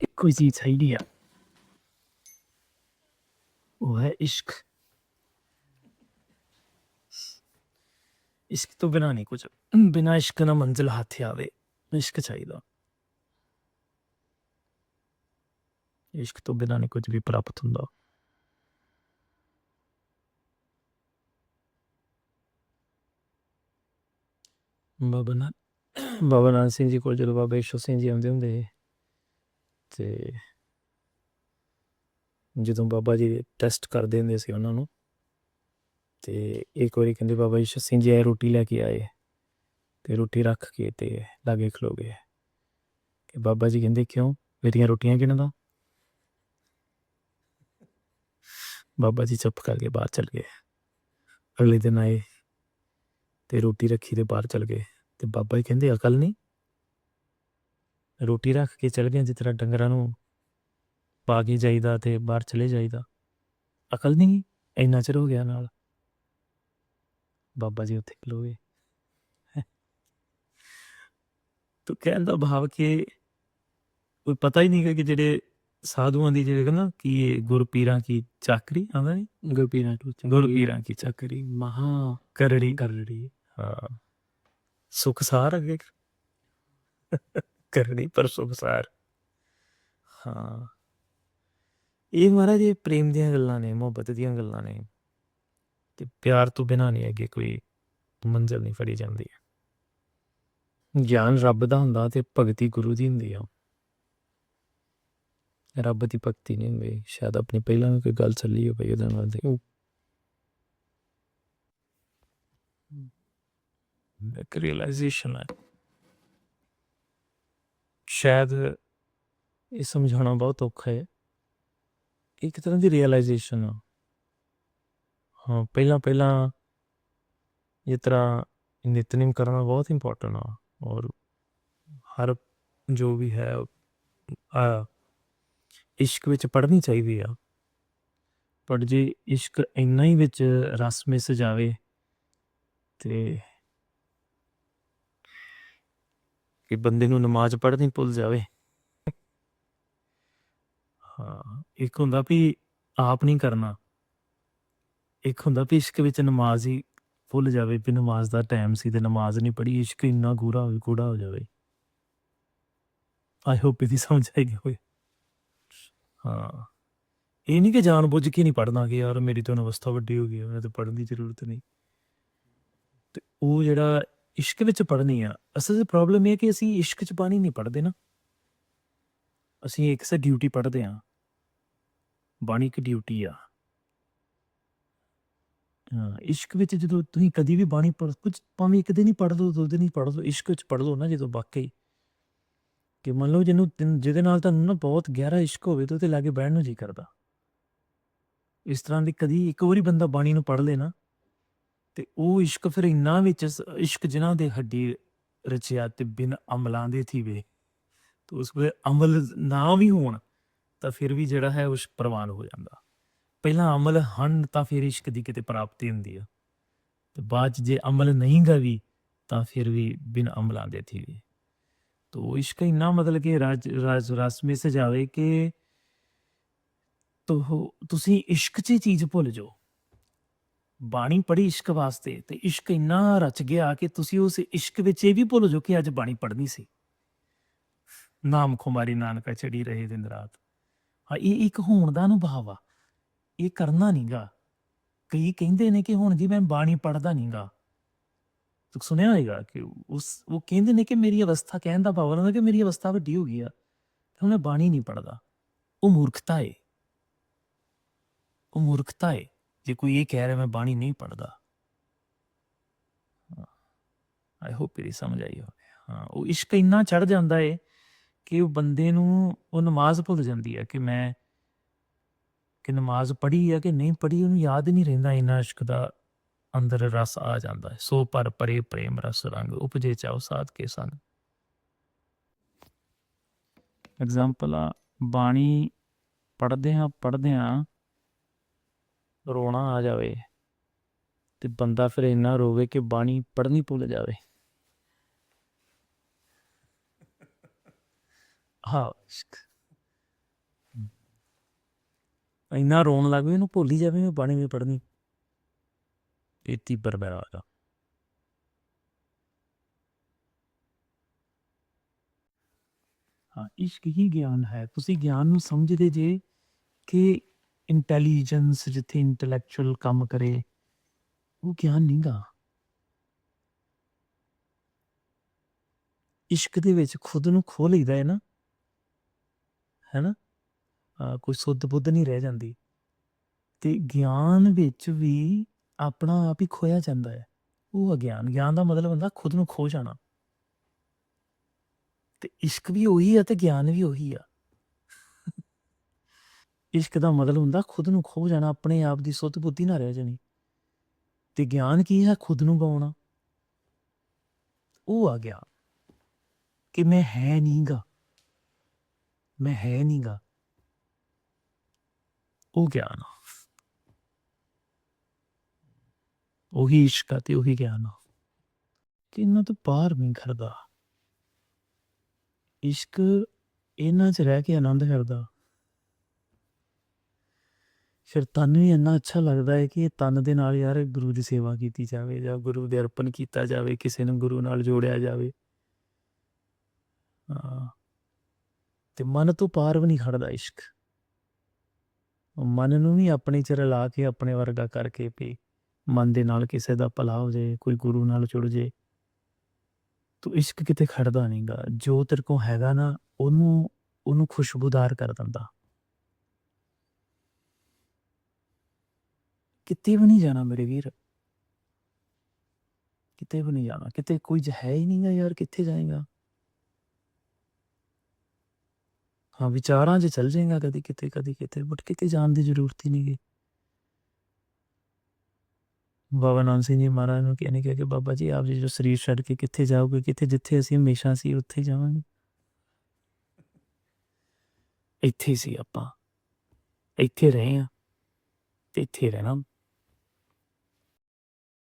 ਇੱਕੋ ਹੀ ਚੀਜ਼ ਚਾਹੀਦੀ ਆ ਉਹ ਹੈ ਇਸ਼ਕ ਇਸ਼ਕ ਤੋਂ ਬਿਨਾ ਨਹੀਂ ਕੁਝ ਬਿਨਾ ਇਸ਼ਕ ਨਾ ਮੰਜ਼ਿਲ ਹੱਥ ਆਵੇ ਇਸ਼ਕ ਚਾਹੀਦਾ ਇਸ਼ਕ ਤੋਂ ਬਿਨਾ ਨਹੀਂ ਕੁਝ ਵੀ ਪ੍ਰਾਪਤ ਹੁੰਦਾ ਬਾਬਾ ਨਾ ਬਾਬਾ ਨਾਨਕ ਸਿੰਘ ਜੀ ਕੋਲ ਜਦੋਂ ਬਾਬਾ ਈਸ਼ਵਰ ਸਿੰਘ ਜੀ ਆਉਂਦੇ ਹੁੰਦੇ ਸੀ, ਤੇ ਜਦੋਂ ਬਾਬਾ ਜੀ ਟੈਸਟ ਕਰਦੇ ਹੁੰਦੇ ਸੀ ਉਹਨਾਂ ਨੂੰ, ਤੇ ਇੱਕ ਵਾਰੀ ਕਹਿੰਦੇ ਬਾਬਾ ਜੀ ਸਿੰਘ ਜੀ ਆਏ ਰੋਟੀ ਲੈ ਕੇ ਆਏ ਤੇ ਰੋਟੀ ਰੱਖ ਕੇ ਤੇ ਲਾਗੇ ਖਲੋ ਗਏ। ਕਿ ਬਾਬਾ ਜੀ ਕਹਿੰਦੇ, ਕਿਉਂ? ਮੇਰੀਆਂ ਰੋਟੀਆਂ ਕਿਹਨਾਂ ਦਾ? ਬਾਬਾ ਜੀ ਚੁੱਪ ਕਰਕੇ ਬਾਹਰ ਚਲ ਗਏ। ਅਗਲੇ ਦਿਨ ਆਏ ਤੇ ਰੋਟੀ ਰੱਖੀ ਤੇ ਬਾਹਰ ਚਲ ਗਏ। ਤੇ ਬਾਬਾ ਜੀ ਕਹਿੰਦੇ, ਅਕਲ ਨਹੀਂ? ਰੋਟੀ ਰੱਖ ਕੇ ਚਲ ਗਏ ਜਿਸ ਤਰ੍ਹਾਂ ਡੰਗਰਾਂ ਨੂੰ ਪਾ ਕੇ ਜਾਈਦਾ ਤੇ ਬਾਹਰ ਚਲੇ ਜਾਈਦਾ। ਅਕਲ ਨਹੀਂ ਇੰਨਾ ਚਿਰ ਹੋ ਗਿਆ ਨਾਲ। ਬਾਬਾ ਜੀ ਉੱਥੇ ਖਲੋਗੇ ਤੂੰ ਕਹਿਣ ਦਾ ਭਾਵ ਕਿ ਕੋਈ ਪਤਾ ਹੀ ਨਹੀਂ ਕਿ ਜਿਹੜੇ ਸਾਧੂਆਂ ਦੀ ਜਿਹੜੇ ਕਹਿੰਦਾ ਕਿ ਇਹ ਗੁਰਪੀਰਾਂ ਕੀ ਚਾਕਰੀ ਆਉਂਦਾ ਨਹੀਂ? ਗੁਰਪੀਰਾਂ ਤੋਂ ਗੁਰਪੀਰਾਂ ਕੀ ਚਾਕਰੀ। ਮਹਾ ਕਰੜੀ। ਕਰੜੀ। ਹਾਂ। ਸੁਖ ਸਾਰ ਅਗੇ। ਕਰਨੀ ਪਰ ਸੁਖ ਹਾਂ। ਇਹ ਮਹਾਰਾਜ ਇਹ ਪ੍ਰੇਮ ਦੀਆਂ ਗੱਲਾਂ ਨੇ, ਮੁਹੱਬਤ ਦੀਆਂ ਗੱਲਾਂ ਨੇ। ਤੇ ਪਿਆਰ ਤੋਂ ਬਿਨਾਂ ਨਹੀਂ ਅੱਗੇ ਕੋਈ ਮੰਜ਼ਿਲ ਨਹੀਂ ਫੜੀ ਜਾਂਦੀ। ਗਿਆਨ ਰੱਬ ਦਾ ਹੁੰਦਾ ਤੇ ਭਗਤੀ ਗੁਰੂ ਦੀ ਹੁੰਦੀ ਆ। ਰੱਬ ਦੀ ਭਗਤੀ ਨਹੀਂ ਹੁੰਦੀ। ਸ਼ਾਇਦ ਆਪਣੀ ਪਹਿਲਾਂ ਵੀ ਕੋਈ ਗੱਲ ਚੱਲੀ ਹੋਵੇ ਉਹਦੇ ਨਾਲ ਦੇ ਇੱਕ ਰਿਅਲਾਈਜੇਸ਼ਨ ਹੈ। ਸ਼ਾਇਦ ਇਹ ਸਮਝਾਉਣਾ ਬਹੁਤ ਔਖਾ ਹੈ। ਇੱਕ ਤਰ੍ਹਾਂ ਦੀ ਰਿਅਲਾਈਜੇਸ਼ਨ ਆ। ਹਾਂ, ਪਹਿਲਾਂ ਪਹਿਲਾਂ ਇਹ ਤਰ੍ਹਾਂ ਨਿਤਨੇਮ ਕਰਨਾ ਬਹੁਤ ਇੰਪੋਰਟੈਂਟ ਆ ਔਰ ਹਰ ਜੋ ਵੀ ਹੈ, ਆ, ਇਸ਼ਕ ਵਿੱਚ ਪੜ੍ਹਨੀ ਚਾਹੀਦੀ ਆ। ਪਰ ਜੇ ਇਸ਼ਕ ਇੰਨਾ ਹੀ ਵਿੱਚ ਰਸ ਮਿਸ ਜਾਵੇ ਤੇ ਕਿ ਬੰਦੇ ਨੂੰ ਨਮਾਜ਼ ਪੜ੍ਹਨੀ ਭੁੱਲ ਜਾਵੇ। ਹਾਂ, ਇੱਕ ਹੁੰਦਾ ਵੀ ਆਪ ਨਹੀਂ ਕਰਨਾ। ਇੱਕ ਹੁੰਦਾ ਵੀ ਇਸ਼ਕ ਵਿੱਚ ਨਮਾਜ਼ ਹੀ ਭੁੱਲ ਜਾਵੇ, ਵੀ ਨਮਾਜ਼ ਦਾ ਟਾਈਮ ਸੀ ਤੇ ਨਮਾਜ਼ ਨਹੀਂ ਪੜ੍ਹੀ, ਇਸ਼ਕ ਇੰਨਾ ਗੂੜਾ ਹੋਵੇ ਗੂੜਾ ਹੋ ਜਾਵੇ। ਆਈ ਹੋਪ ਇਹਦੀ ਸਮਝ ਆਏਗੀ ਹੋਏ ਹਾਂ, ਇਹ ਨਹੀਂ ਕਿ ਜਾਣ ਬੁੱਝ ਕੇ ਨਹੀਂ ਪੜਨਾ ਕਿ ਯਾਰ ਮੇਰੀ ਤਾਂ ਅਵਸਥਾ ਵੱਡੀ ਹੋ ਗਈ ਹੈ ਮੈਨੂੰ ਤਾਂ ਪੜਨ ਦੀ ਜ਼ਰੂਰਤ ਨਹੀਂ। ਤੇ ਉਹ ਜਿਹੜਾ ਇਸ਼ਕ ਵਿੱਚ ਪੜ੍ਹਨੀ ਆ। ਅਸਲ ਪ੍ਰੋਬਲਮ ਇਹ ਹੈ ਕਿ ਅਸੀਂ ਇਸ਼ਕ 'ਚ ਬਾਣੀ ਨਹੀਂ ਪੜ੍ਹਦੇ ਨਾ। ਅਸੀਂ ਇੱਕ ਸੇ ਡਿਊਟੀ ਪੜ੍ਹਦੇ ਆ ਬਾਣੀ ਇੱਕ ਡਿਊਟੀ ਆ। ਇਸ਼ਕ ਵਿੱਚ ਜਦੋਂ ਤੁਸੀਂ ਕਦੀ ਵੀ ਬਾਣੀ ਪੜ ਕੁਝ ਭਾਵੇਂ ਇੱਕ ਦਿਨ ਹੀ ਪੜ ਲਓ, ਦੋ ਦਿਨ ਹੀ ਪੜ੍ਹ ਲਓ, ਇਸ਼ਕ ਵਿੱਚ ਪੜ੍ਹ ਲਓ ਨਾ ਜਦੋਂ ਵਾਕਈ। ਕਿ ਮੰਨ ਲਓ ਜਿਹਨੂੰ ਜਿਹਦੇ ਨਾਲ ਤੁਹਾਨੂੰ ਨਾ ਬਹੁਤ ਗਹਿਰਾ ਇਸ਼ਕ ਹੋਵੇ, ਤੇ ਉਹਦੇ ਲਾਗੇ ਬਹਿਣ ਨੂੰ ਜੀ ਕਰਦਾ। ਇਸ ਤਰ੍ਹਾਂ ਦੀ ਕਦੀ ਇੱਕ ਵਾਰੀ ਬੰਦਾ ਬਾਣੀ ਨੂੰ ਪੜ੍ਹ ਲੇ ਨਾ ਤੇ ਉਹ ਇਸ਼ਕ ਫਿਰ ਇੰਨਾ ਵਿੱਚ ਸ- ਇਸ਼ਕ ਜਿਨ੍ਹਾਂ ਦੇ ਹੱਡੀ ਰਚਿਆ ਤੇ ਬਿਨ ਅਮਲਾਂ ਦੇ ਥੀਵੇ, ਤੇ ਉਸ ਵੇਲੇ ਅਮਲ ਨਾ ਵੀ ਹੋਣ, ਤਾਂ ਫਿਰ ਵੀ ਜਿਹੜਾ ਹੈ ਉਸ ਪ੍ਰਵਾਨ ਹੋ ਜਾਂਦਾ। ਪਹਿਲਾਂ ਅਮਲ ਹਨ, ਤਾਂ ਫਿਰ ਇਸ਼ਕ ਦੀ ਕਿਤੇ ਪ੍ਰਾਪਤੀ ਹੁੰਦੀ ਆ। ਤੇ ਬਾਅਦ 'ਚ ਜੇ ਅਮਲ ਨਹੀਂ ਗਾ ਵੀ ਤਾਂ ਫਿਰ ਵੀ ਬਿਨ ਅਮਲਾਂ ਦੇ ਥੀਵੇ। ਤੋ ਇਸ਼ਕ ਇੰਨਾ ਮਤਲਬ ਕਿ ਰਾਜ ਰਾਜ, ਰਸ ਮੇ ਜਾਵੇ ਕਿ ਤੋ ਤੁਸੀਂ ਇਸ਼ਕ 'ਚ ਹੀ ਚੀਜ਼ ਭੁੱਲ ਜਾਓ। ਬਾਣੀ ਪੜ੍ਹੀ ਇਸ਼ਕ ਵਾਸਤੇ ਤੇ ਇਸ਼ਕ ਇੰਨਾ ਰਚ ਗਿਆ ਕਿ ਤੁਸੀਂ ਉਸ ਇਸ਼ਕ ਵਿੱਚ ਇਹ ਵੀ ਭੁੱਲ ਜੋ ਕਿ ਅੱਜ ਬਾਣੀ ਪੜ੍ਹਨੀ ਸੀ। ਨਾਮ ਖੁਮਾਰੀ ਨਾਨਕਾ ਚੜੀ ਰਹੇ ਦਿਨ ਰਾਤ। ਹਾਂ, ਇਹ ਇੱਕ ਹੋਣ ਦਾ ਅਨੁਭਵ ਆ। ਇਹ ਕਰਨਾ ਨਹੀਂਗਾ ਕਈ ਕਹਿੰਦੇ ਨੇ ਕਿ ਹੁਣ ਜੀ ਮੈਂ ਬਾਣੀ ਪੜ੍ਹਦਾ ਨਹੀਂਗਾ ਤੁਸੀਂ ਸੁਣਿਆ ਹੋਏਗਾ ਕਿ ਉਸ ਉਹ ਕਹਿੰਦੇ ਨੇ ਕਿ ਮੇਰੀ ਅਵਸਥਾ ਕਹਿਣ ਦਾ ਭਾਵ ਹੁੰਦਾ ਕਿ ਮੇਰੀ ਅਵਸਥਾ ਵੱਡੀ ਹੋ ਗਈ ਆ, ਤੇ ਹੁਣ ਮੈਂ ਬਾਣੀ ਨਹੀਂ ਪੜ੍ਹਦਾ। ਉਹ ਮੂਰਖਤਾ ਏ। ਉਹ ਮੂਰਖਤਾ ਏ। ਜੇ ਕੋਈ ਇਹ ਕਹਿ ਰਿਹਾ, ਮੈਂ ਬਾਣੀ ਨਹੀਂ ਪੜ੍ਹਦਾ। ਆਈ ਹੋਪ ਇਹ ਸਮਝ ਆਈ ਹੋਵੇ। ਹਾਂ, ਉਹ ਇਸ਼ਕ ਇੰਨਾ ਚੜ ਜਾਂਦਾ ਏ ਕਿ ਉਹ ਬੰਦੇ ਨੂੰ, ਉਹ ਨਮਾਜ਼ ਭੁੱਲ ਜਾਂਦੀ ਹੈ ਕਿ ਮੈਂ, ਕਿ ਨਮਾਜ਼ ਪੜ੍ਹੀ ਹੈ ਕਿ ਨਹੀਂ ਪੜ੍ਹੀ, ਉਹਨੂੰ ਯਾਦ ਨਹੀਂ ਰਹਿੰਦਾ ਇੰਨਾ ਇਸ਼ਕ ਦਾ ਅੰਦਰ ਰਸ ਆ ਜਾਂਦਾ ਹੈ। ਸੋ ਪਰ ਪਰੇ ਪ੍ਰੇਮ ਰਸ ਰੰਗ ਉਪਜੇ ਚਾਉ ਸਾਧ ਕੇ ਸੰਗ। ਐਗਜ਼ਾਮਪਲ ਆ, ਬਾਣੀ ਪੜ੍ਹਦੇ ਹਾਂ ਪੜ੍ਹਦੇ ਹਾਂ ਰੋਣਾ ਆ ਜਾਵੇ ਤੇ ਬੰਦਾ ਫਿਰ ਇੰਨਾ ਰੋਵੇ ਕਿ ਬਾਣੀ ਪੜ੍ਹਨੀ ਭੁੱਲ ਜਾਵੇ। ਹਾਂ, ਇੰਨਾ ਰੋਣ ਲੱਗ ਪਈ ਉਹਨੂੰ ਭੁੱਲ ਹੀ ਜਾਵੇ ਮੈਂ ਬਾਣੀ ਵੀ ਪੜ੍ਹਨੀ। ਇਹ ਤੀਬਰ ਬੈਰਾਗਾ ਹਾਂ, ਇਸ਼ਕ ਹੀ ਗਿਆਨ ਹੈ। ਤੁਸੀਂ ਗਿਆਨ ਨੂੰ ਸਮਝਦੇ ਜੇ ਕਿ ਇੰਟੈਲੀਜੈਂਸ ਜਿੱਥੇ ਇੰਟੈਲੈਕਚੁਅਲ ਕੰਮ ਕਰੇ, ਉਹ ਗਿਆਨ ਨਹੀਂਗਾ। ਇਸ਼ਕ ਦੇ ਵਿੱਚ ਖੁਦ ਨੂੰ ਖੋ ਲਈਦਾ ਹੈ ਨਾ। ਹੈ ਨਾ? ਕੋਈ ਸੁੱਧ ਬੁੱਧ ਨਹੀਂ ਰਹਿ ਜਾਂਦੀ। ਤੇ ਗਿਆਨ ਵਿੱਚ ਵੀ ਆਪਣਾ ਆਪ ਹੀ ਖੋਇਆ ਜਾਂਦਾ ਹੈ। ਉਹ ਅਗਿਆਨ, ਗਿਆਨ ਦਾ ਮਤਲਬ ਹੁੰਦਾ ਖੁਦ ਨੂੰ ਖੋ ਜਾਣਾ। ਤੇ ਇਸ਼ਕ ਵੀ ਉਹੀ ਆ ਤੇ ਗਿਆਨ ਵੀ ਉਹੀ ਆ। ਇਸ਼ਕ ਦਾ ਮਤਲਬ ਹੁੰਦਾ, ਖੁਦ ਨੂੰ ਖੋ ਜਾਣਾ, ਆਪਣੇ ਆਪ ਦੀ ਸੁੱਧ ਬੁੱਧੀ ਨਾ ਰਹਿ ਜਾਣੀ। ਤੇ ਗਿਆਨ ਕੀ ਹੈ? ਖੁਦ ਨੂੰ ਗਾਉਣਾ। ਉਹ ਆ ਗਿਆ ਕਿ ਮੈਂ ਹੈ ਨਹੀਂਗਾ ਮੈਂ ਹੈ ਨਹੀਂਗਾ ਉਹ ਗਿਆਨ ਆ। ਉਹੀ ਇਸ਼ਕ ਆ ਤੇ ਉਹੀ ਗਿਆਨ ਆ। ਕਿ ਇਹਨਾਂ ਤੋਂ ਬਾਹਰ ਨਹੀਂ ਖੜਦਾ। ਇਸ਼ਕ ਇਹਨਾਂ 'ਚ ਰਹਿ ਕੇ ਆਨੰਦ ਕਰਦਾ ਫਿਰ ਤਨ ਵੀ ਇੰਨਾ ਅੱਛਾ ਲੱਗਦਾ ਹੈ ਕਿ ਤਨ ਦੇ ਨਾਲ ਯਾਰ ਗੁਰੂ ਦੀ ਸੇਵਾ ਕੀਤੀ ਜਾਵੇ ਜਾਂ ਗੁਰੂ ਦੇ ਅਰਪਣ ਕੀਤਾ ਜਾਵੇ, ਕਿਸੇ ਨੂੰ ਗੁਰੂ ਨਾਲ ਜੋੜਿਆ ਜਾਵੇ। ਹਾਂ। ਤੇ ਮਨ ਤੋਂ ਪਾਰ ਵੀ ਨਹੀਂ ਖੜਦਾ ਇਸ਼ਕ। ਮਨ ਨੂੰ ਵੀ ਆਪਣੇ ਚ ਰਲਾ ਕੇ ਆਪਣੇ ਵਰਗਾ ਕਰਕੇ ਵੀ ਮਨ ਦੇ ਨਾਲ ਕਿਸੇ ਦਾ ਭਲਾ ਹੋ ਜਾਏ, ਕੋਈ ਗੁਰੂ ਨਾਲ ਜੁੜ ਜੇ ਤੋ ਇਸ਼ਕ ਕਿਤੇ ਖੜਦਾ ਨਹੀਂਗਾ ਜੋ ਤੇਰੇ ਕੋ ਹੈਗਾ ਨਾ, ਉਹਨੂੰ ਉਹਨੂੰ ਖੁਸ਼ਬੂਦਾਰ ਕਰ ਦਿੰਦਾ। ਕਿਤੇ ਵੀ ਨਹੀਂ ਜਾਣਾ ਮੇਰੇ ਵੀਰ ਕਿਤੇ ਵੀ ਨਹੀਂ ਜਾਣਾ ਕਿਤੇ ਕੋਈ ਜ- ਹੈ ਹੀ ਨਹੀਂਗਾ ਯਾਰ ਕਿੱਥੇ ਜਾਏਗਾ ਹਾਂ ਵਿਚਾਰਾਂ 'ਚ ਚੱਲ ਜਾਏਗਾ ਕਦੀ ਕਿਤੇ ਕਦੀ ਕਿਤੇ ਬਟ ਕਿਤੇ ਜਾਣ ਦੀ ਜ਼ਰੂਰਤ ਹੀ ਨਹੀਂ ਗੀ ਬਾਬਾ ਨਾਨਕ ਸਿੰਘ ਜੀ ਮਹਾਰਾਜ ਨੂੰ ਕਹਿੰਨੇ ਕਿਹਾ ਕਿ ਬਾਬਾ ਜੀ ਆਪ ਜੀ ਜੋ ਸਰੀਰ ਛੱਡ ਕੇ ਕਿੱਥੇ ਜਾਓਗੇ ਕਿਤੇ ਜਿੱਥੇ ਅਸੀਂ ਹਮੇਸ਼ਾ ਸੀ ਉੱਥੇ ਹੀ ਜਾਵਾਂਗੇ ਇੱਥੇ ਹੀ ਸੀ ਆਪਾਂ। ਇੱਥੇ ਰਹੇ ਆ, ਤੇ ਇੱਥੇ ਰਹਿਣਾ।